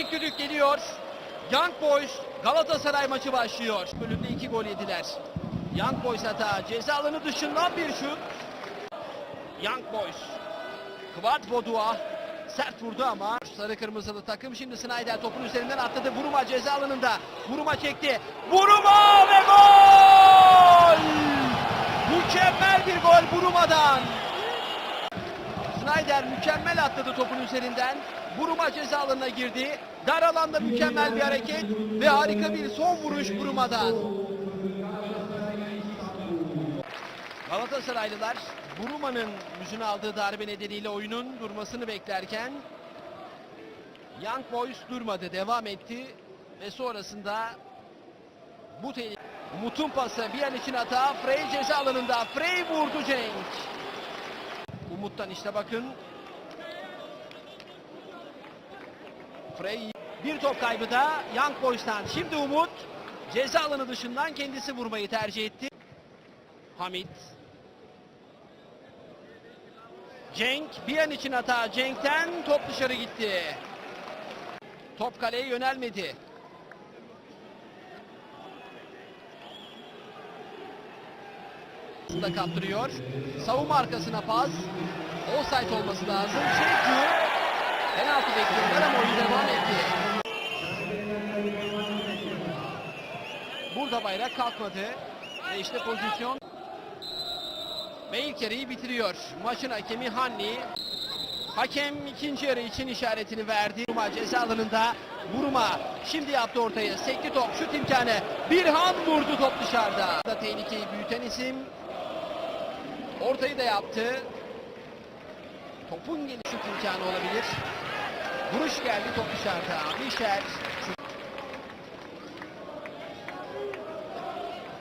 İlk düdük geliyor. Young Boys Galatasaray maçı başlıyor. Bölümde iki gol yediler. Young Boys hata. Ceza alanı dışından bir şut. Young Boys. Kıvat Bodua sert vurdu ama sarı kırmızılı takım şimdi Snyder topun üzerinden atladı. Vuruma ceza alanında. Vuruma çekti. Vuruma ve gol! Mükemmel bir gol Vuruma'dan. Snyder mükemmel atladı topun üzerinden. Buruma ceza alanına girdi. Dar alanda mükemmel bir hareket ve harika bir son vuruş Buruma'dan. Galatasaraylılar Buruma'nın yüzüne aldığı darbe nedeniyle oyunun durmasını beklerken Young Boys durmadı, devam etti ve sonrasında bu tehlike Umut'un pası bir an için hata. Frey ceza alanında. Frey vurdu Cenk. Umut'tan işte bakın. Frey bir top kaybı da Young Boys'tan. Şimdi Umut ceza alanı dışından kendisi vurmayı tercih etti. Hamit. Cenk bir an için hata. Cenk'ten top dışarı gitti. Top kaleye yönelmedi. da kaptırıyor. Savunma arkasına pas. Offside olması lazım. Çünkü penaltı bekliyorlar ama oyun devam etti. Burada bayrak kalkmadı. Ve işte pozisyon. Ve ilk yarıyı bitiriyor. Maçın hakemi Hanni. Hakem ikinci yarı için işaretini verdi. Vurma ceza alanında. Vurma. Şimdi yaptı ortaya. Sekti top. Şut imkanı. Birhan vurdu top dışarıda. Da tehlikeyi büyüten isim. Ortayı da yaptı. Topun geliş şut imkanı olabilir. Vuruş geldi top dışarıda. Michel.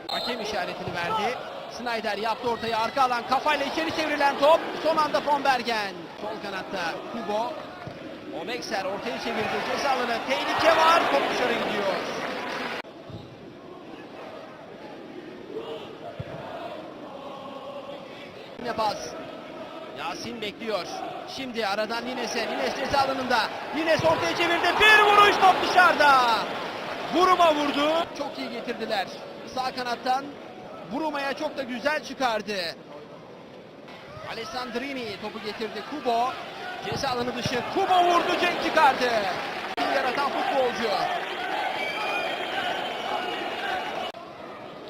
Hakem işaretini verdi. Snyder yaptı ortayı arka alan kafayla içeri çevrilen top. Son anda Fonbergen. Sol kanatta Kubo. Omekser ortaya çevirdi. Ceza alanı tehlike var. Top dışarı gidiyor. Yine pas. Yasin bekliyor. Şimdi aradan Lines'e. Lines ceza alanında. Lines ortaya çevirdi. Bir vuruş top dışarıda. Vuruma vurdu. Çok iyi getirdiler. Sağ kanattan Vuruma'ya çok da güzel çıkardı. Alessandrini topu getirdi. Kubo. Ceza alanı dışı. Kubo vurdu. Cenk çıkardı. Yaratan futbolcu.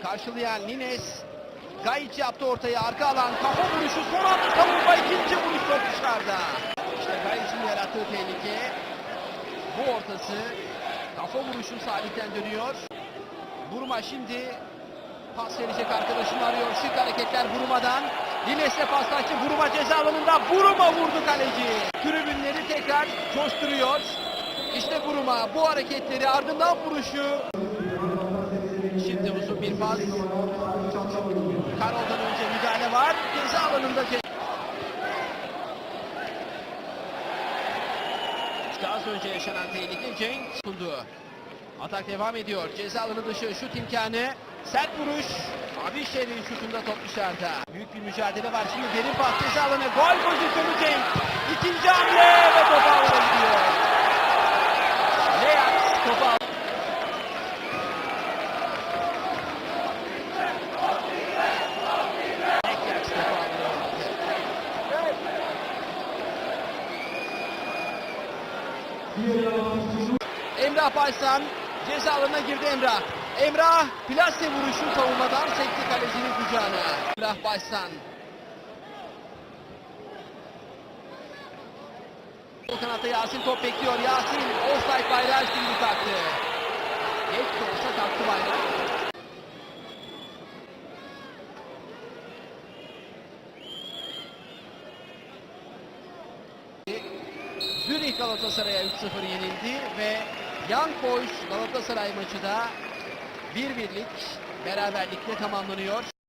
Karşılayan Nines. Gayic yaptı ortaya arka alan kafa vuruşu son anda savunma ikinci vuruş top dışarıda. İşte Gayic'in yarattığı tehlike. Bu ortası kafa vuruşu Salih'ten dönüyor. Burma şimdi pas verecek arkadaşını arıyor. Şık hareketler Buruma'dan. Lines'le paslaştı. Buruma ceza alanında. Buruma vurdu kaleci. Tribünleri tekrar coşturuyor. İşte Buruma bu hareketleri ardından vuruşu. Pas. Karol'dan önce müdahale var. Ceza alanında az önce yaşanan tehlike Cenk sundu. Atak devam ediyor. Ceza alanı dışı şut imkanı. Sert vuruş. Abi Şerif'in şutunda top dışarıda. Büyük bir mücadele var. Şimdi derin pas ceza alanı. Gol pozisyonu Cenk. İkinci hamle ve topu alana gidiyor. Emrah Baysan ceza alanına girdi Emrah. Emrah plase vuruşu savunmadan sekti kalecinin kucağına. Emrah Baysan. Sol kanatta Yasin top bekliyor. Yasin offside bayrağı şimdi kalktı. Geç olsa kalktı bayrak. Zürih Galatasaray'a 3-0 yenildi ve Young Boys Galatasaray maçı da bir birlik beraberlikle tamamlanıyor.